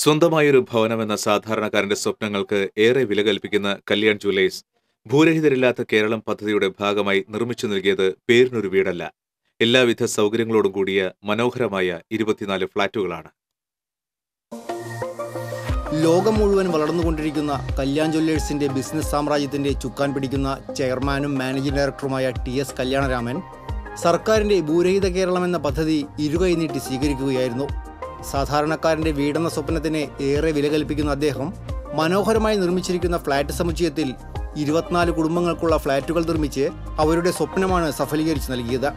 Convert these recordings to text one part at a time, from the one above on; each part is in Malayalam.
സ്വന്തമായൊരു ഭവനമെന്ന സാധാരണക്കാരന്റെ സ്വപ്നങ്ങൾക്ക് ഏറെ വില കൽപ്പിക്കുന്ന കല്യാൺ ജുവലേഴ്സ് ഭൂരഹിതരില്ലാത്ത കേരളം പദ്ധതിയുടെ ഭാഗമായി നിർമ്മിച്ചു നൽകിയത് പേരിനൊരു വീടല്ല. എല്ലാവിധ സൗകര്യങ്ങളോടും കൂടിയ മനോഹരമായ ഇരുപത്തിനാല് ഫ്ളാറ്റുകളാണ്. ലോകം മുഴുവൻ വളർന്നുകൊണ്ടിരിക്കുന്ന കല്യാൺ ജ്വല്ലേഴ്സിന്റെ ബിസിനസ് സാമ്രാജ്യത്തിന്റെ ചുക്കാൻ പിടിക്കുന്ന ചെയർമാനും മാനേജിംഗ് ഡയറക്ടറുമായ ടി എസ് കല്യാണരാമൻ സർക്കാരിന്റെ ഭൂരഹിത കേരളം എന്ന പദ്ധതി ഇരുകൈ നീട്ടി സ്വീകരിക്കുകയായിരുന്നു സാധാരണക്കാരന്റെ വീടെന്ന സ്വപ്നത്തിന് ഏറെ വില കൽപ്പിക്കുന്ന അദ്ദേഹം മനോഹരമായി നിർമ്മിച്ചിരിക്കുന്ന ഫ്ളാറ്റ് സമുച്ചയത്തിൽ ഇരുപത്തിനാല് കുടുംബങ്ങൾക്കുള്ള ഫ്ളാറ്റുകൾ നിർമ്മിച്ച് അവരുടെ സ്വപ്നമാണ് സഫലീകരിച്ച് നൽകിയത്.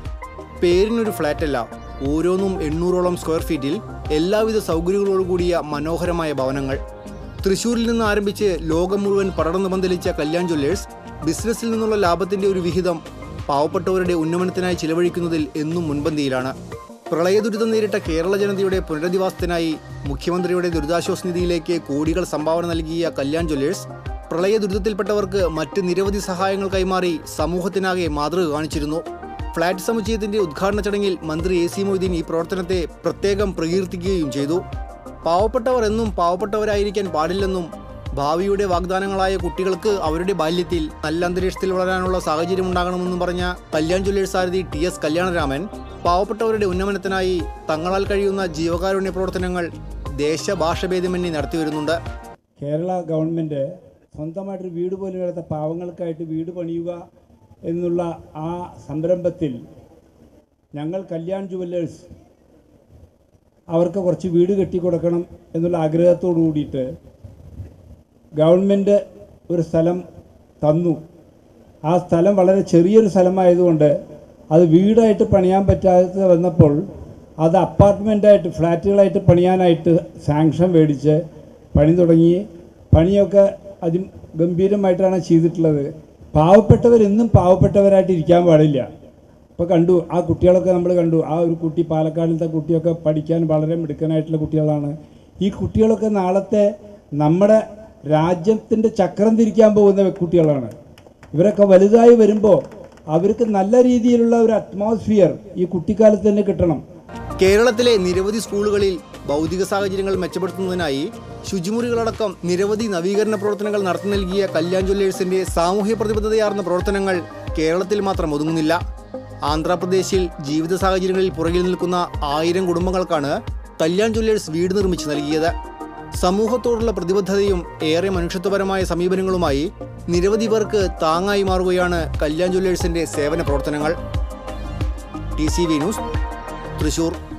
പേരിനൊരു ഫ്ളാറ്റല്ല ഓരോന്നും എണ്ണൂറോളം സ്ക്വയർ ഫീറ്റിൽ എല്ലാവിധ സൗകര്യങ്ങളോടു കൂടിയ മനോഹരമായ ഭവനങ്ങൾ. തൃശ്ശൂരിൽ നിന്ന് ആരംഭിച്ച് ലോകം മുഴുവൻ പടർന്നു പന്തലിച്ച കല്യാൺ ജ്വല്ലേഴ്സ് ബിസിനസ്സിൽ നിന്നുള്ള ലാഭത്തിന്റെ ഒരു വിഹിതം പാവപ്പെട്ടവരുടെ ഉന്നമനത്തിനായി ചിലവഴിക്കുന്നതിൽ എന്നും മുൻപന്തിയിലാണ്. പ്രളയദുരിതം നേരിട്ട കേരള ജനതയുടെ പുനരധിവാസത്തിനായി മുഖ്യമന്ത്രിയുടെ ദുരിതാശ്വാസ നിധിയിലേക്ക് കോടികൾ സംഭാവന നൽകിയ കല്യാൺ ജ്വല്ലേഴ്സ് പ്രളയ ദുരിതത്തിൽപ്പെട്ടവർക്ക് മറ്റ് നിരവധി സഹായങ്ങൾ കൈമാറി സമൂഹത്തിനാകെ മാതൃക കാണിച്ചിരുന്നു. ഫ്ളാറ്റ് സമുച്ചയത്തിന്റെ ഉദ്ഘാടന ചടങ്ങിൽ മന്ത്രി എ സി മൊയ്തീൻ ഈ പ്രവർത്തനത്തെ പ്രത്യേകം പ്രകീർത്തിക്കുകയും ചെയ്തു. പാവപ്പെട്ടവർ എന്നും പാവപ്പെട്ടവരായിരിക്കാൻ പാടില്ലെന്നും ഭാവിയുടെ വാഗ്ദാനങ്ങളായ കുട്ടികൾക്ക് അവരുടെ ബാല്യത്തിൽ നല്ല അന്തരീക്ഷത്തിൽ വളരാനുള്ള സാഹചര്യം ഉണ്ടാകണമെന്നും പറഞ്ഞ കല്യാൺ ജ്വല്ലേഴ്സ് സാരഥി ടി എസ് കല്യാണരാമൻ പാവപ്പെട്ടവരുടെ ഉന്നമനത്തിനായി തങ്ങളാൽ കഴിയുന്ന ജീവകാരുണ്യ പ്രവർത്തനങ്ങൾ ദേശഭാഷഭേദമന്യേ നടത്തിവരുന്നുണ്ട്. കേരള ഗവൺമെന്റ് സ്വന്തമായിട്ടൊരു വീട് പോലും ഇല്ലാത്ത പാവങ്ങൾക്കായിട്ട് വീട് പണിയുക എന്നുള്ള ആ സംരംഭത്തിൽ ഞങ്ങൾ കല്യാൺ ജുവല്ലേഴ്സ് അവർക്ക് കുറച്ച് വീട് കെട്ടിക്കൊടുക്കണം എന്നുള്ള ആഗ്രഹത്തോടു കൂടിയിട്ട് ഗവൺമെന്റ് ഒരു സ്ഥലം തന്നു. ആ സ്ഥലം വളരെ ചെറിയൊരു സ്ഥലമായതുകൊണ്ട് അത് വീടായിട്ട് പണിയാൻ പറ്റാതെ വന്നപ്പോൾ അത് അപ്പാർട്ട്മെന്റായിട്ട് ഫ്ലാറ്റുകളായിട്ട് പണിയാനായിട്ട് സാങ്ഷൻ മേടിച്ച് പണി തുടങ്ങി. പണിയൊക്കെ അതി ഗംഭീരമായിട്ടാണ് ചെയ്തിട്ടുള്ളത്. പാവപ്പെട്ടവരെന്നും പാവപ്പെട്ടവരായിട്ട് ഇരിക്കാൻ പാടില്ല. ഇപ്പോൾ കണ്ടു ആ കുട്ടികളൊക്കെ നമ്മൾ കണ്ടു. ആ ഒരു കുട്ടി പാലക്കാടിലത്തെ കുട്ടിയൊക്കെ പഠിക്കാൻ വളരെ മിടുക്കനായിട്ടുള്ള കുട്ടികളാണ്. ഈ കുട്ടികളൊക്കെ നാളത്തെ നമ്മുടെ രാജ്യത്തിന്റെ ചക്രം തിരിക്കാൻ പോകുന്ന കുട്ടികളാണ്. ഇവരൊക്കെ വലുതായി വരുമ്പോൾ അവർക്ക് നല്ല രീതിയിലുള്ള ഒരു അറ്റ്മോസ്ഫിയർ ഈ കുട്ടിക്കാലത്ത് തന്നെ കിട്ടണം. കേരളത്തിലെ നിരവധി സ്കൂളുകളിൽ ഭൗതിക സാഹചര്യങ്ങൾ മെച്ചപ്പെടുത്തുന്നതിനായി ശുചിമുറികളടക്കം നിരവധി നവീകരണ പ്രവർത്തനങ്ങൾ നടത്തി നൽകിയ കല്യാൺ ജ്വല്ലേഴ്സിന്റെ സാമൂഹ്യ പ്രതിബദ്ധതയാർന്ന പ്രവർത്തനങ്ങൾ കേരളത്തിൽ മാത്രം ഒതുങ്ങുന്നില്ല. ആന്ധ്രാപ്രദേശിൽ ജീവിത സാഹചര്യങ്ങളിൽ പുറകിൽ നിൽക്കുന്ന ആയിരം കുടുംബങ്ങൾക്കാണ് കല്യാൺ ജ്വല്ലേഴ്സ് വീട് നിർമ്മിച്ചു നൽകിയത്. സമൂഹത്തോടുള്ള പ്രതിബദ്ധതയും ഏറെ മനുഷ്യത്വപരമായ സമീപനങ്ങളുമായി നിരവധി പേർക്ക് താങ്ങായി മാറുകയാണ് കല്യാൺ ജ്വല്ലേഴ്സിന്റെ സേവന പ്രവർത്തനങ്ങൾ. T C V news Thrissur.